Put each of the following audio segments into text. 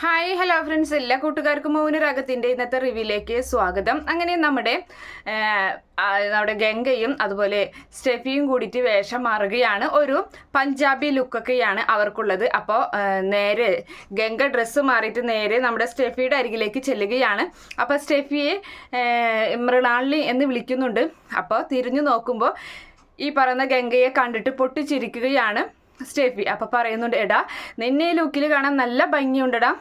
Hi hello friends എല്ലാ കൂട്ടുകാർക്കും മൗനരാഗത്തിന്റെ ഇന്നത്തെ റിവ്യൂയിലേക്ക് സ്വാഗതം. അങ്ങനെ നമ്മുടെ നമ്മുടെ ഗംഗയും അതുപോലെ സ്റ്റെഫിയും കൂടിയിട്ട് വേഷം മാറുകയാണ്. ഒരു പഞ്ചാബി ലുക്കൊക്കെയാണ് അവർക്കുള്ളത്. അപ്പോൾ നേരെ ഗംഗ ഡ്രസ്സ് മാറിയിട്ട് നേരെ നമ്മുടെ സ്റ്റെഫിയുടെ അരികിലേക്ക് ചെല്ലുകയാണ്. അപ്പോൾ സ്റ്റെഫിയെ മൃണാളി എന്ന് വിളിക്കുന്നുണ്ട്. അപ്പോൾ തിരിഞ്ഞു നോക്കുമ്പോൾ ഈ പറയുന്ന ഗംഗയെ കണ്ടിട്ട് പൊട്ടിച്ചിരിക്കുകയാണ്. സ്റ്റെഫി അപ്പം പറയുന്നുണ്ട് എടാ നിന്നെ ലുക്കിൽ കാണാൻ നല്ല ഭംഗിയുണ്ടെടാ.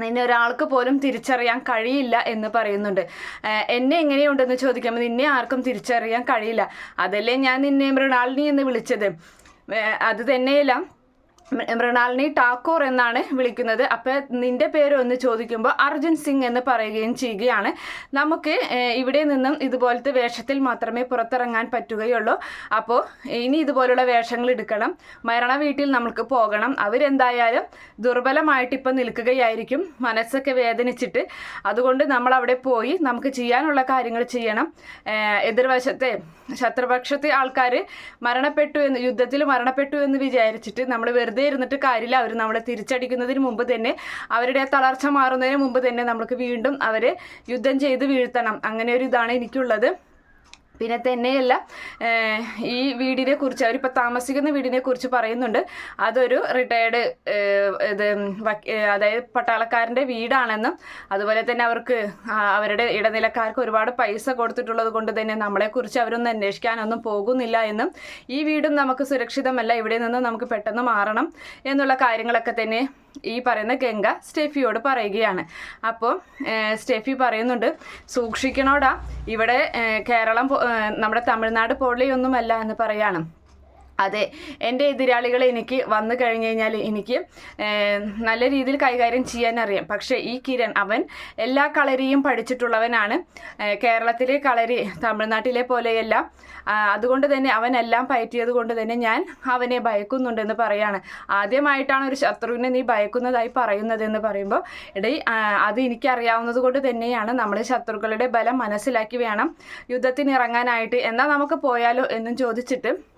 നിന്നെ ഒരാൾക്ക് പോലും തിരിച്ചറിയാൻ കഴിയില്ല എന്ന് പറയുന്നുണ്ട്. എന്നെ എങ്ങനെയുണ്ടെന്ന് ചോദിക്കുമ്പോൾ നിന്നെ ആർക്കും തിരിച്ചറിയാൻ കഴിയില്ല. അതല്ലേ ഞാൻ നിന്നെ മൃണാളിനി എന്ന് വിളിച്ചത്. അത് തന്നെയല്ല മൃ- മൃണാളിനി ടാക്കൂർ എന്നാണ് വിളിക്കുന്നത്. അപ്പോൾ നിന്റെ പേര് ഒന്ന് ചോദിക്കുമ്പോൾ അർജുൻ സിംഗ് എന്ന് പറയുകയും ചെയ്യുകയാണ്. നമുക്ക് ഇവിടെ നിന്നും ഇതുപോലത്തെ വേഷത്തിൽ മാത്രമേ പുറത്തിറങ്ങാൻ പറ്റുകയുള്ളൂ. അപ്പോൾ ഇനി ഇതുപോലുള്ള വേഷങ്ങൾ എടുക്കണം. മരണ വീട്ടിൽ നമുക്ക് പോകണം. അവരെന്തായാലും ദുർബലമായിട്ട് ഇപ്പം നിൽക്കുകയായിരിക്കും. മനസ്സൊക്കെ വേദനിച്ചിട്ട്. അതുകൊണ്ട് നമ്മൾ അവിടെ പോയി നമുക്ക് ചെയ്യാനുള്ള കാര്യങ്ങൾ ചെയ്യണം. എതിർവശത്തെ ശത്രുപക്ഷത്തെ ആൾക്കാർ മരണപ്പെട്ടു എന്ന് യുദ്ധത്തിൽ മരണപ്പെട്ടു എന്ന് വിചാരിച്ചിട്ട് നമ്മൾ വെറുതെ ഇരുന്നിട്ട് കാര്യമില്ല. അവർ നമ്മളെ തിരിച്ചടിക്കുന്നതിന് മുമ്പ് തന്നെ അവരുടെ തളർച്ച മാറുന്നതിന് മുമ്പ് തന്നെ നമുക്ക് വീണ്ടും അവരെ യുദ്ധം ചെയ്ത് വീഴ്ത്തണം. അങ്ങനെ ഒരു ഇതാണ് എനിക്കുള്ളത്. പിന്നെ തന്നെയല്ല ഈ വീടിനെ കുറിച്ച് അവരിപ്പോൾ താമസിക്കുന്ന വീടിനെ കുറിച്ച് പറയുന്നുണ്ട്. അതൊരു റിട്ടയർഡ് ഇത് അതായത് പട്ടാളക്കാരന്റെ വീടാണെന്നും അതുപോലെ തന്നെ അവർക്ക് അവരുടെ ഇടനിലക്കാർക്ക് ഒരുപാട് പൈസ കൊടുത്തിട്ടുള്ളത് കൊണ്ട് തന്നെ നമ്മളെക്കുറിച്ച് അവരൊന്നും അന്വേഷിക്കാനൊന്നും പോകുന്നില്ല എന്നും ഈ വീടും നമുക്ക് സുരക്ഷിതമല്ല ഇവിടെ നിന്ന് നമുക്ക് പെട്ടെന്ന് മാറണം എന്നുള്ള കാര്യങ്ങളൊക്കെ തന്നെ ഈ പറയുന്ന ഗംഗ സ്റ്റെഫിയോട് പറയുകയാണ്. അപ്പോൾ സ്റ്റെഫി പറയുന്നുണ്ട് സൂക്ഷിക്കണോടാ. ഇവിടെ കേരളം നമ്മുടെ തമിഴ്നാട് പോലെയൊന്നുമല്ല എന്ന് പറയാണ്. അതെ എന്റെ എതിരാളികൾ എനിക്ക് വന്നു കഴിഞ്ഞു കഴിഞ്ഞാൽ എനിക്ക് നല്ല രീതിയിൽ കൈകാര്യം ചെയ്യാൻ അറിയാം. പക്ഷേ ഈ കിരൺ അവൻ എല്ലാ കളരിയും പഠിച്ചിട്ടുള്ളവനാണ്. കേരളത്തിലെ കളരി തമിഴ്നാട്ടിലെ പോലെയല്ല. അതുകൊണ്ട് തന്നെ അവൻ എല്ലാം പയറ്റിയത് കൊണ്ട് തന്നെ ഞാൻ അവനെ ഭയക്കുന്നുണ്ടെന്ന് പറയാണ്. ആദ്യമായിട്ടാണ് ഒരു ശത്രുവിനെ നീ ഭയക്കുന്നതായി പറയുന്നതെന്ന് പറയുമ്പോൾ ഇടയിൽ അത് എനിക്കറിയാവുന്നത് കൊണ്ട് തന്നെയാണ് നമ്മൾ ശത്രുക്കളുടെ ബലം മനസ്സിലാക്കി വേണം യുദ്ധത്തിന് ഇറങ്ങാനായിട്ട് എന്നാൽ നമുക്ക് പോയാലോ എന്നും ചോദിച്ചിട്ട്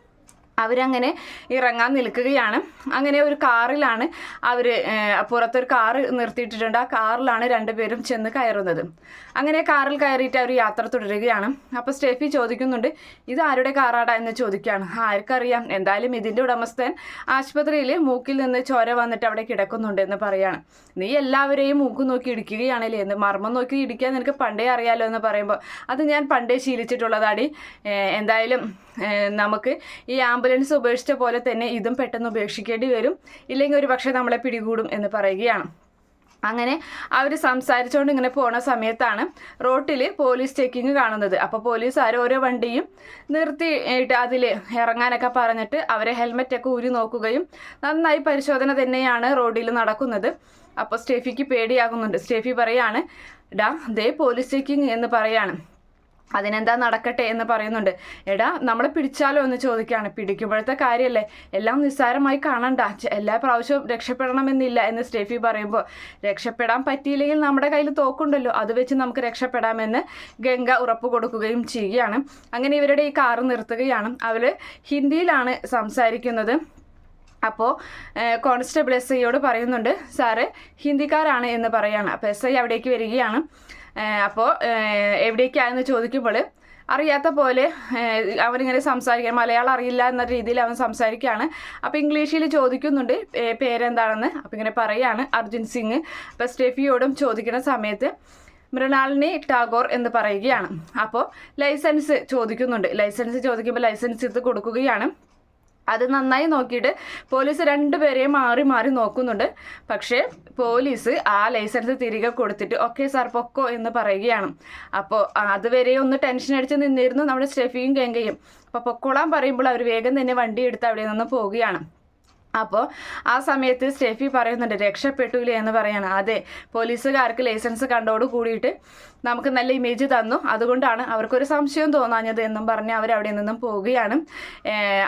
അവരങ്ങനെ ഇറങ്ങാൻ നിൽക്കുകയാണ്. അങ്ങനെ ഒരു കാറിലാണ് അവർ പുറത്തൊരു കാറ് നിർത്തിയിട്ടിട്ടുണ്ട്. ആ കാറിലാണ് രണ്ടുപേരും ചെന്ന് കയറുന്നത്. അങ്ങനെ കാറിൽ കയറിയിട്ട് അവർ യാത്ര തുടരുകയാണ്. അപ്പോൾ സ്റ്റെഫി ചോദിക്കുന്നുണ്ട് ഇത് ആരുടെ കാറാടാ? എന്ന് ചോദിക്കുകയാണ്. ആർക്കറിയാം. എന്തായാലും ഇതിന്റെ ഉടമസ്ഥൻ ആശുപത്രിയിൽ മൂക്കിൽ നിന്ന് ചോര വന്നിട്ട് അവിടെ കിടക്കുന്നുണ്ട് എന്ന് പറയാണ്. നീ എല്ലാവരെയും മൂക്ക് നോക്കി ഇടിക്കുകയാണല്ലേ? എന്ന് മർമ്മം നോക്കി ഇടിക്കാൻ നിനക്ക് പണ്ടേ അറിയാലോ എന്ന് പറയുമ്പോൾ അത് ഞാൻ പണ്ടേ ശീലിച്ചിട്ടുള്ളതാടി. എന്തായാലും നമുക്ക് ഈ ആംബുലൻസ് ഉപേക്ഷിച്ച പോലെ തന്നെ ഇതും പെട്ടെന്ന് ഉപേക്ഷിക്കേണ്ടി വരും. ഇല്ലെങ്കിൽ ഒരു പക്ഷേ നമ്മളെ പിടികൂടും എന്ന് പറയുകയാണ്. അങ്ങനെ അവർ സംസാരിച്ചുകൊണ്ട് ഇങ്ങനെ പോണ സമയത്താണ് റോട്ടിൽ പോലീസ് ചെക്കിങ് കാണുന്നത്. അപ്പോൾ പോലീസുകാർ ഓരോ വണ്ടിയും നിർത്തിയിട്ട് അതിൽ ഇറങ്ങാനൊക്കെ പറഞ്ഞിട്ട് അവരെ ഹെൽമെറ്റൊക്കെ ഊരി നോക്കുകയും നന്നായി പരിശോധന തന്നെയാണ് റോഡിൽ നടക്കുന്നത്. അപ്പോൾ സ്റ്റേഫിക്ക് പേടിയാകുന്നുണ്ട്. സ്റ്റേഫി പറയാണ് ഡാ ദേ പോലീസ് ചെക്കിങ് എന്ന് പറയാണ്. അതിനെന്താ നടക്കട്ടെ എന്ന് പറയുന്നുണ്ട്. എടാ നമ്മളെ പിടിച്ചാലോ എന്ന് ചോദിക്കുകയാണ്. പിടിക്കുമ്പോഴത്തെ കാര്യമല്ലേ എല്ലാം നിസ്സാരമായി കാണണ്ട. എല്ലാ പ്രാവശ്യവും രക്ഷപ്പെടണമെന്നില്ല എന്ന് സ്റ്റെഫി പറയുമ്പോൾ രക്ഷപ്പെടാൻ പറ്റിയില്ലെങ്കിൽ നമ്മുടെ കയ്യിൽ തോക്കുണ്ടല്ലോ. അത് വെച്ച് നമുക്ക് രക്ഷപ്പെടാമെന്ന് ഗംഗ ഉറപ്പ് കൊടുക്കുകയും ചെയ്യുകയാണ്. അങ്ങനെ ഇവരുടെ ഈ കാറ് നിർത്തുകയാണ്. അവർ ഹിന്ദിയിലാണ് സംസാരിക്കുന്നത്. അപ്പോൾ കോൺസ്റ്റബിൾ എസ് ഐയോട് പറയുന്നുണ്ട് സാറ് ഹിന്ദിക്കാരാണ് എന്ന് പറയാണ്. അപ്പോൾ എസ് ഐ അവിടേക്ക് വരികയാണ്. അപ്പോൾ എവിടേക്കായെന്ന് ചോദിക്കുമ്പോൾ അറിയാത്ത പോലെ അവനിങ്ങനെ സംസാരിക്കാൻ മലയാളം അറിയില്ല എന്ന രീതിയിൽ അവൻ സംസാരിക്കുകയാണ് അപ്പോൾ ഇംഗ്ലീഷിൽ ചോദിക്കുന്നുണ്ട് പേരെന്താണെന്ന്. അപ്പോൾ ഇങ്ങനെ പറയാണ് അർജുൻ സിംഗ്. അപ്പോൾ സ്റ്റെഫിയോടും ചോദിക്കുന്ന സമയത്ത് മൃണാളിനി ടാഗോർ എന്ന് പറയുകയാണ്. അപ്പോൾ ലൈസൻസ് ചോദിക്കുന്നുണ്ട്. ലൈസൻസ് ചോദിക്കുമ്പോൾ ലൈസൻസ് ഇത് കൊടുക്കുകയാണ്. അത് നന്നായി നോക്കിയിട്ട് പോലീസ് രണ്ടുപേരെയും മാറി മാറി നോക്കുന്നുണ്ട്. പക്ഷേ പോലീസ് ആ ലൈസൻസ് തിരികെ കൊടുത്തിട്ട് ഓക്കെ സാർ പൊക്കോ എന്ന് പറയുകയാണ്. അപ്പോൾ അതുവരെ ഒന്ന് ടെൻഷൻ അടിച്ച് നിന്നിരുന്നു നമ്മുടെ സ്റ്റെഫിയും ഗംഗയും. അപ്പോൾ പൊക്കോളാൻ പറയുമ്പോൾ അവർ വേഗം തന്നെ വണ്ടി എടുത്ത് അവിടെ നിന്ന് പോവുകയാണ്. അപ്പോൾ ആ സമയത്ത് സ്റ്റെഫി പറയുന്നുണ്ട് രക്ഷപ്പെട്ടില്ലേ എന്ന് പറയാണ്. അതെ പോലീസുകാർക്ക് ലൈസൻസ് കണ്ടോട് കൂടിയിട്ട് നമുക്ക് നല്ല ഇമേജ് തന്നു. അതുകൊണ്ടാണ് അവർക്കൊരു സംശയം തോന്നാഞ്ഞത് എന്നും പറഞ്ഞ് അവരവിടെ നിന്നും പോവുകയാണ്.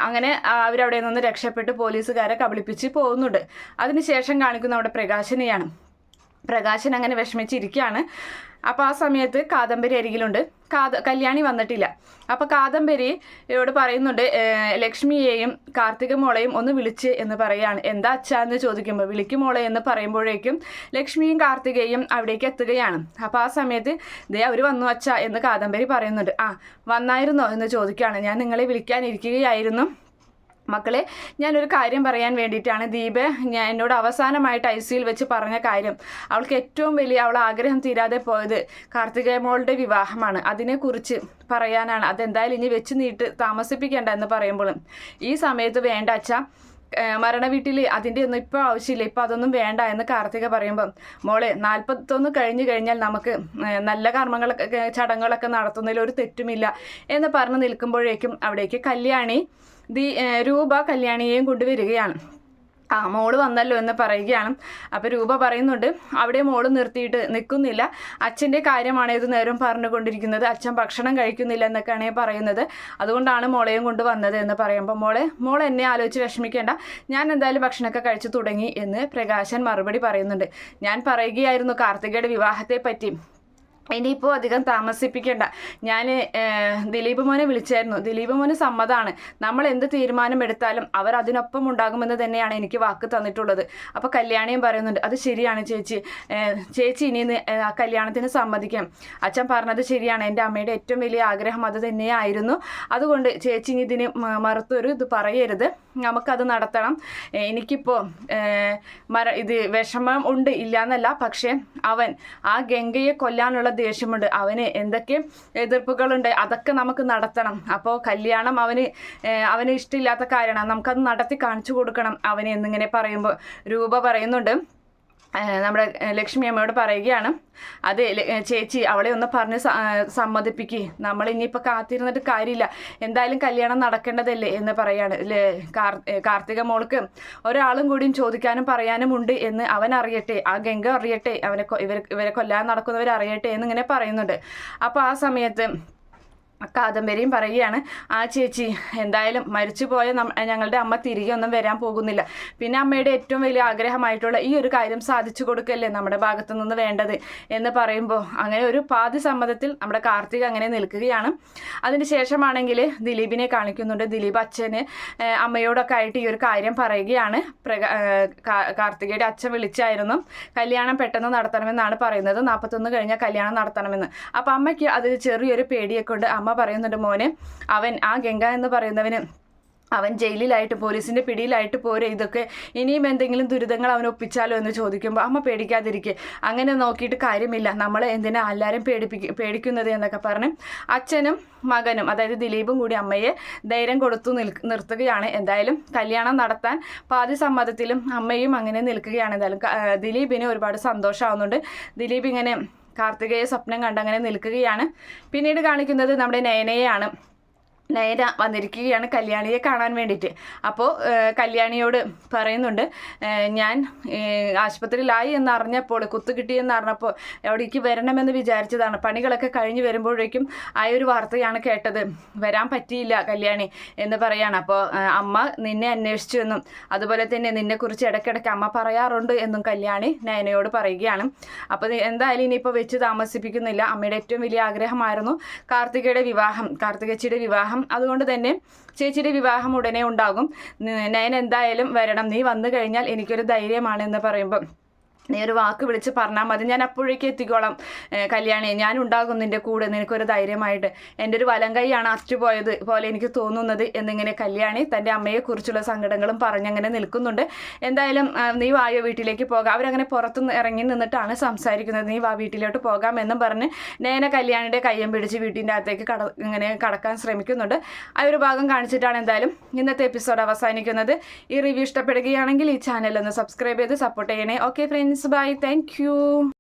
അങ്ങനെ അവരവിടെ നിന്ന് രക്ഷപ്പെട്ട് പോലീസുകാരെ കബളിപ്പിച്ച് പോകുന്നുണ്ട്. അതിനുശേഷം കാണിക്കുന്ന അവിടെ പ്രകാശനെയാണ്. പ്രകാശൻ അങ്ങനെ വിഷമിച്ചിരിക്കുകയാണ്. അപ്പോൾ ആ സമയത്ത് കാദംബരി അരികിലുണ്ട്. കാത കല്യാണി വന്നിട്ടില്ല. അപ്പോൾ ഇവിടെ പറയുന്നുണ്ട് ലക്ഷ്മിയെയും കാർത്തിക മോളെയും ഒന്ന് വിളിച്ച് എന്ന് പറയാണ്. എന്താ അച്ഛാ എന്ന് ചോദിക്കുമ്പോൾ വിളിക്കും മോളെ എന്ന് പറയുമ്പോഴേക്കും ലക്ഷ്മിയും കാർത്തികയും അവിടേക്ക് എത്തുകയാണ്. അപ്പോൾ ആ സമയത്ത് ദേ അവർ വന്നു അച്ഛാ എന്ന് കാദംബരി പറയുന്നുണ്ട്. ആ വന്നായിരുന്നോ എന്ന് ചോദിക്കുകയാണ് ഞാൻ നിങ്ങളെ വിളിക്കാനിരിക്കുകയായിരുന്നു മക്കളെ ഞാനൊരു കാര്യം പറയാൻ വേണ്ടിയിട്ടാണ് ദീപ് ഞാൻ എന്നോട് അവസാനമായിട്ട് ഐ സിയിൽ വെച്ച് പറഞ്ഞ കാര്യം. അവൾക്ക് ഏറ്റവും വലിയ അവൾ ആഗ്രഹം തീരാതെ പോയത് കാർത്തികേയ മോളുടെ വിവാഹമാണ്. അതിനെക്കുറിച്ച് പറയാനാണ്. അതെന്തായാലും ഇനി വെച്ച് നീട്ട് താമസിപ്പിക്കേണ്ട എന്ന് പറയുമ്പോഴും ഈ സമയത്ത് വേണ്ട അച്ഛ മരണ വീട്ടിൽ അതിന്റെ ഒന്നും ഇപ്പോൾ ആവശ്യമില്ല. ഇപ്പോൾ അതൊന്നും വേണ്ട എന്ന് കാർത്തിക പറയുമ്പം മോളെ നാൽപ്പത്തൊന്ന് കഴിഞ്ഞ് കഴിഞ്ഞാൽ നമുക്ക് നല്ല കർമ്മങ്ങളൊക്കെ ചടങ്ങുകളൊക്കെ നടത്തുന്നതിൽ ഒരു തെറ്റുമില്ല എന്ന് പറഞ്ഞ് നിൽക്കുമ്പോഴേക്കും അവിടേക്ക് കല്യാണി ദി രൂപ കല്യാണിയെയും കൊണ്ടുവരികയാണ്. ആ മോൾ വന്നല്ലോ എന്ന് പറയുകയാണ്. അപ്പോൾ രൂപ പറയുന്നുണ്ട് അവിടെ മോൾ നിർത്തിയിട്ട് നിൽക്കുന്നില്ല. അച്ഛന്റെ കാര്യമാണ് ഇത് നേരം പറഞ്ഞുകൊണ്ടിരിക്കുന്നത്? അച്ഛൻ ഭക്ഷണം കഴിക്കുന്നില്ല എന്നൊക്കെയാണ് പറയുന്നത്. അതുകൊണ്ടാണ് മോളെയും കൊണ്ട് വന്നത് എന്ന് പറയുമ്പോൾ മോളെ മോൾ എന്നെ ആലോചിച്ച് വിഷമിക്കേണ്ട. ഞാൻ എന്തായാലും ഭക്ഷണമൊക്കെ കഴിച്ചു തുടങ്ങി എന്ന് പ്രകാശൻ മറുപടി പറയുന്നുണ്ട്. ഞാൻ പറയുകയായിരുന്നു കാർത്തികയുടെ വിവാഹത്തെ പറ്റി ഇനിയിപ്പോൾ അധികം താമസിപ്പിക്കേണ്ട. ഞാൻ ദിലീപ് മോനെ വിളിച്ചായിരുന്നു. ദിലീപ് മോന് സമ്മതമാണ് നമ്മൾ എന്ത് തീരുമാനം എടുത്താലും അവർ അതിനൊപ്പം ഉണ്ടാകുമെന്ന് തന്നെയാണ് എനിക്ക് വാക്ക് തന്നിട്ടുള്ളത്. അപ്പോൾ കല്യാണിയും പറയുന്നുണ്ട് അത് ശരിയാണ് ചേച്ചി. ചേച്ചി ഇനി ആ കല്യാണത്തിന് സമ്മതിക്കാം. അച്ഛൻ പറഞ്ഞത് ശരിയാണ്. എന്റെ അമ്മയുടെ ഏറ്റവും വലിയ ആഗ്രഹം അത് തന്നെയായിരുന്നു. അതുകൊണ്ട് ചേച്ചി ഇനി ഇതിന് മറുത്തൊരു ഇത് പറയരുത്. നമുക്കത് നടത്തണം. എനിക്കിപ്പോൾ മര ഇത് വിഷമം ഉണ്ട് ഇല്ലാന്നല്ല. പക്ഷേ അവൻ ആ ഗംഗയെ കൊല്ലാനുള്ള ദേഷ്യമുണ്ട്. അവന് എന്തൊക്കെ എതിർപ്പുകളുണ്ട് അതൊക്കെ നമുക്ക് നടത്തണം. അപ്പോൾ കല്യാണം അവന് അവന് ഇഷ്ടമില്ലാത്ത കാര്യമാണ്. നമുക്കത് നടത്തി കാണിച്ചു കൊടുക്കണം അവന് എന്നിങ്ങനെ പറയുമ്പോൾ രൂപ പറയുന്നുണ്ട്. നമ്മുടെ ലക്ഷ്മി അമ്മയോട് പറയുകയാണ്. അത് ചേച്ചി അവളെ ഒന്ന് പറഞ്ഞ് സമ്മതിപ്പിക്കുക നമ്മൾ ഇനിയിപ്പോൾ കാത്തിരുന്നിട്ട് കാര്യമില്ല. എന്തായാലും കല്യാണം നടക്കേണ്ടതല്ലേ എന്ന് പറയാണ്. കാർത്തിക മോൾക്ക് ഒരാളും കൂടിയും ചോദിക്കാനും പറയാനും ഉണ്ട് എന്ന് അവൻ അറിയട്ടെ. ആ ഗംഗ അറിയട്ടെ. അവനെ ഇവർ ഇവരെ കൊല്ലാൻ നടക്കുന്നവർ അറിയട്ടെ എന്നിങ്ങനെ പറയുന്നുണ്ട്. അപ്പോൾ ആ സമയത്ത് കാദംബരിയും പറയുകയാണ് ആ ചേച്ചി എന്തായാലും മരിച്ചു പോയ ഞങ്ങളുടെ അമ്മ തിരികെ ഒന്നും വരാൻ പോകുന്നില്ല. പിന്നെ അമ്മയുടെ ഏറ്റവും വലിയ ആഗ്രഹമായിട്ടുള്ള ഈ ഒരു കാര്യം സാധിച്ചു കൊടുക്കല്ലേ നമ്മുടെ ഭാഗത്തു നിന്ന് വേണ്ടത്? എന്ന് പറയുമ്പോൾ അങ്ങനെ ഒരു പാതി സമ്മതത്തിൽ നമ്മുടെ കാർത്തിക് അങ്ങനെ നിൽക്കുകയാണ്. അതിന് ശേഷമാണെങ്കിൽ ദിലീപിനെ കാണിക്കുന്നുണ്ട്. ദിലീപ് അച്ഛന് അമ്മയോടൊക്കെ ആയിട്ട് ഈ ഒരു കാര്യം പറയുകയാണ്. പ്രകാ കാർത്തികയുടെ അച്ഛൻ വിളിച്ചായിരുന്നു. കല്യാണം പെട്ടെന്ന് നടത്തണമെന്നാണ് പറയുന്നത്. നാൽപ്പത്തൊന്ന് കഴിഞ്ഞാൽ കല്യാണം നടത്തണമെന്ന്. അപ്പം അമ്മയ്ക്ക് അതിൽ ചെറിയൊരു പേടിയൊക്കെ ഉണ്ട്. അമ്മ പറയുന്നുണ്ട് മോനെ അവൻ ആ ഗംഗ എന്ന് പറയുന്നവന് അവൻ ജയിലിലായിട്ട് പോലീസിന്റെ പിടിയിലായിട്ട് പോരെ ഇതൊക്കെ ഇനിയും എന്തെങ്കിലും ദുരിതങ്ങൾ അവൻ ഒപ്പിച്ചാലോ എന്ന് ചോദിക്കുമ്പോൾ അമ്മ പേടിക്കാതിരിക്കെ. അങ്ങനെ നോക്കിയിട്ട് കാര്യമില്ല. നമ്മൾ എന്തിനാ എല്ലാവരും പേടിപ്പിക്ക പേടിക്കുന്നത്? എന്നൊക്കെ പറഞ്ഞ് അച്ഛനും മകനും അതായത് ദിലീപും കൂടി അമ്മയെ ധൈര്യം കൊടുത്തു നിൽ നിർത്തുകയാണ്. എന്തായാലും കല്യാണം നടത്താൻ പാതി സമ്മതത്തിലും അമ്മയും അങ്ങനെ നിൽക്കുകയാണ്. എന്തായാലും ദിലീപിന് ഒരുപാട് സന്തോഷമാവുന്നുണ്ട്. ദിലീപ് ഇങ്ങനെ കാർത്തികയെ സ്വപ്നം കണ്ട് അങ്ങനെ നിൽക്കുകയാണ്. പിന്നീട് കാണിക്കുന്നത് നമ്മുടെ നയനയെയാണ്. നയന വന്നിരിക്കുകയാണ് കല്യാണിയെ കാണാൻ വേണ്ടിയിട്ട്. അപ്പോൾ കല്യാണിയോട് പറയുന്നുണ്ട് ഞാൻ ആശുപത്രിയിലായി എന്ന് അറിഞ്ഞപ്പോൾ കുത്തു കിട്ടിയെന്ന് അറിഞ്ഞപ്പോൾ അവിടേക്ക് വരണമെന്ന് വിചാരിച്ചതാണ്. പണികളൊക്കെ കഴിഞ്ഞ് വരുമ്പോഴേക്കും ആ ഒരു വാർത്തയാണ് കേട്ടത്. വരാൻ പറ്റിയില്ല കല്യാണി എന്ന് പറയാണ്. അപ്പോൾ അമ്മ നിന്നെ അന്വേഷിച്ചു എന്നും അതുപോലെ തന്നെ നിന്നെക്കുറിച്ച് ഇടയ്ക്കിടയ്ക്ക് അമ്മ പറയാറുണ്ട് എന്നും കല്യാണി നയനയോട് പറയുകയാണ്. അപ്പോൾ എന്തായാലും ഇനിയിപ്പോൾ വെച്ച് താമസിപ്പിക്കുന്നില്ല. അമ്മയുടെ ഏറ്റവും വലിയ ആഗ്രഹമായിരുന്നു കാർത്തികയുടെ വിവാഹം. കാർത്തികച്ചിയുടെ വിവാഹം അതുകൊണ്ട് തന്നെ ചേച്ചിയുടെ വിവാഹം ഉടനെ ഉണ്ടാകും. നയൻ എന്തായാലും വരണം. നീ വന്നു കഴിഞ്ഞാൽ എനിക്കൊരു ധൈര്യമാണ് എന്ന് പറയുമ്പോൾ നീ ഒരു വാക്ക് വിളിച്ച് പറഞ്ഞാൽ മതി. ഞാൻ അപ്പോഴേക്ക് എത്തിക്കോളാം. കല്യാണി ഞാൻ ഉണ്ടാകും നിന്റെ കൂടെ. നിനക്കൊരു ധൈര്യമായിട്ട്. എന്റെ ഒരു വലം കൈയാണ് അറ്റുപോയത് പോലെ എനിക്ക് തോന്നുന്നത് എന്നിങ്ങനെ കല്യാണി തന്റെ അമ്മയെക്കുറിച്ചുള്ള സങ്കടങ്ങളും പറഞ്ഞങ്ങനെ നിൽക്കുന്നുണ്ട്. എന്തായാലും നീ വായോ വീട്ടിലേക്ക് പോകാം. അവരങ്ങനെ പുറത്ത് ഇറങ്ങി നിന്നിട്ടാണ് സംസാരിക്കുന്നത്. നീ വാ വീട്ടിലോട്ട് പോകാം എന്നും പറഞ്ഞ് നേന കല്യാണിയുടെ കയ്യം പിടിച്ച് വീട്ടിന്റെ അകത്തേക്ക് കട ഇങ്ങനെ കടക്കാൻ ശ്രമിക്കുന്നുണ്ട്. ആ ഒരു ഭാഗം കാണിച്ചിട്ടാണ് എന്തായാലും ഇന്നത്തെ എപ്പിസോഡ് അവസാനിക്കുന്നത്. ഈ റിവ്യൂ ഇഷ്ടപ്പെടുകയാണെങ്കിൽ ഈ ചാനൽ ഒന്ന് സബ്സ്ക്രൈബ് ചെയ്ത് സപ്പോർട്ട് ചെയ്യണേ. Okay friends bye thank